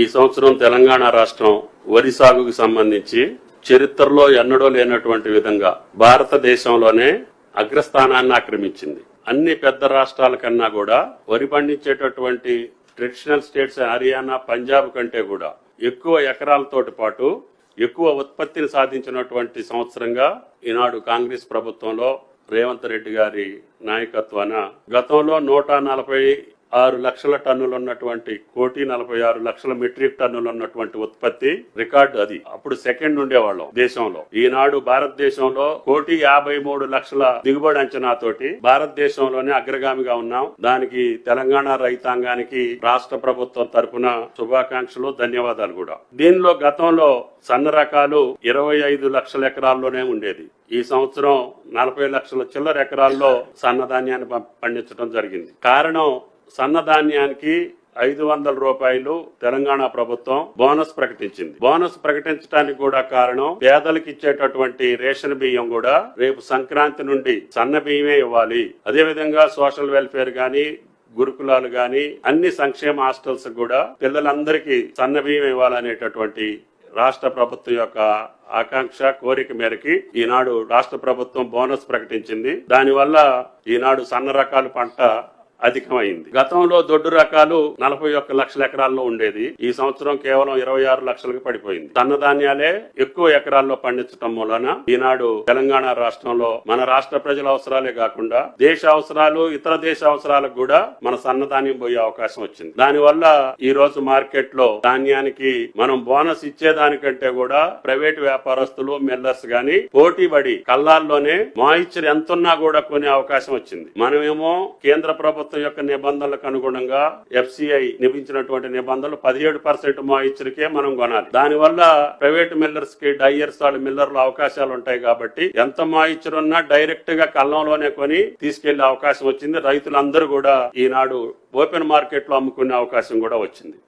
ఈ సంవత్సరం తెలంగాణ రాష్ట్రం వరి సాగుకు సంబంధించి చరిత్రలో ఎన్నడూ లేనటువంటి విధంగా భారతదేశంలోనే అగ్రస్థానాన్ని ఆక్రమించింది. అన్ని పెద్ద రాష్ట్రాల కన్నా కూడా వరి పండించేటటువంటి ట్రెడిషనల్ స్టేట్స్ హర్యానా పంజాబ్ కంటే కూడా ఎక్కువ ఎకరాలతోటి పాటు ఎక్కువ ఉత్పత్తిని సాధించినటువంటి సంవత్సరంగా ఈనాడు కాంగ్రెస్ ప్రభుత్వంలో రేవంత్ రెడ్డి గారి నాయకత్వాన గతంలో నూట నలభై ఆరు లక్షల టన్నులు ఉన్నటువంటి కోటి నలభై ఆరు లక్షల మెట్రిక్ టన్నులు ఉన్నటువంటి ఉత్పత్తి రికార్డు అది. అప్పుడు సెకండ్ ఉండేవాళ్ళం దేశంలో. ఈనాడు భారతదేశంలో కోటి యాభై మూడు లక్షల దిగుబడి అంచనాతోటి భారతదేశంలోనే అగ్రగామిగా ఉన్నాం. దానికి తెలంగాణ రైతాంగానికి రాష్ట్ర ప్రభుత్వం తరఫున శుభాకాంక్షలు ధన్యవాదాలు కూడా. దీనిలో గతంలో సన్న రకాలు ఇరవై ఐదు లక్షల ఎకరాల్లోనే ఉండేది. ఈ సంవత్సరం నలభై లక్షల చిల్లర ఎకరాల్లో సన్నధాన్యాన్ని పండించడం జరిగింది. కారణం సన్నధాన్యానికి ఐదు వందల రూపాయలు తెలంగాణ ప్రభుత్వం బోనస్ ప్రకటించింది. బోనస్ ప్రకటించడానికి కూడా కారణం పేదలకు ఇచ్చేటటువంటి రేషన్ బియ్యం కూడా రేపు సంక్రాంతి నుండి సన్న బియ్యమే ఇవ్వాలి. అదేవిధంగా సోషల్ వెల్ఫేర్ గాని గురుకులాలు గాని అన్ని సంక్షేమ హాస్టల్స్ కూడా పిల్లలందరికీ సన్న బియ్యం ఇవ్వాలనేటటువంటి రాష్ట్ర ప్రభుత్వం యొక్క ఆకాంక్ష కోరిక మేరకి ఈనాడు రాష్ట్ర ప్రభుత్వం బోనస్ ప్రకటించింది. దానివల్ల ఈనాడు సన్న రకాల పంట అధికమైంది. గతంలో దొడ్డు రకాలు నలభై ఒక్క లక్షల ఎకరాల్లో ఉండేది. ఈ సంవత్సరం కేవలం ఇరవై ఆరు లక్షలకు పడిపోయింది. సన్నధాన్యాలే ఎక్కువ ఎకరాల్లో పండించడం మూలన ఈనాడు తెలంగాణ రాష్ట్రంలో మన రాష్ట్ర ప్రజల అవసరాలే కాకుండా దేశ అవసరాలు ఇతర దేశ అవసరాలకు కూడా మన సన్నధాన్యం పోయే అవకాశం వచ్చింది. దానివల్ల ఈ రోజు మార్కెట్లో ధాన్యానికి మనం బోనస్ ఇచ్చేదానికంటే కూడా ప్రైవేట్ వ్యాపారస్తులు మిల్లర్స్ గాని పోటీ పడి కల్లాల్లోనే మాయిచ్చర్ ఎంతున్నా కూడా కొనే అవకాశం వచ్చింది. మనమేమో కేంద్ర ప్రభుత్వం యొక్క నిబంధనలకు అనుగుణంగా ఎఫ్సిఐ నియమించినటువంటి నిబంధనలు పదిహేడు పర్సెంట్ మాయిచ్చరికే మనం కొనాలి. దానివల్ల ప్రైవేట్ మిల్లర్స్కి డయ్యర్స్ వాళ్ళ మిల్లర్లు అవకాశాలు ఉంటాయి కాబట్టి ఎంత మాయిచ్చర్ ఉన్నా డైరెక్ట్గా కల్లంలోనే కొని తీసుకెళ్ళే అవకాశం వచ్చింది. రైతులందరూ కూడా ఈనాడు ఓపెన్ మార్కెట్లో అమ్ముకునే అవకాశం కూడా వచ్చింది.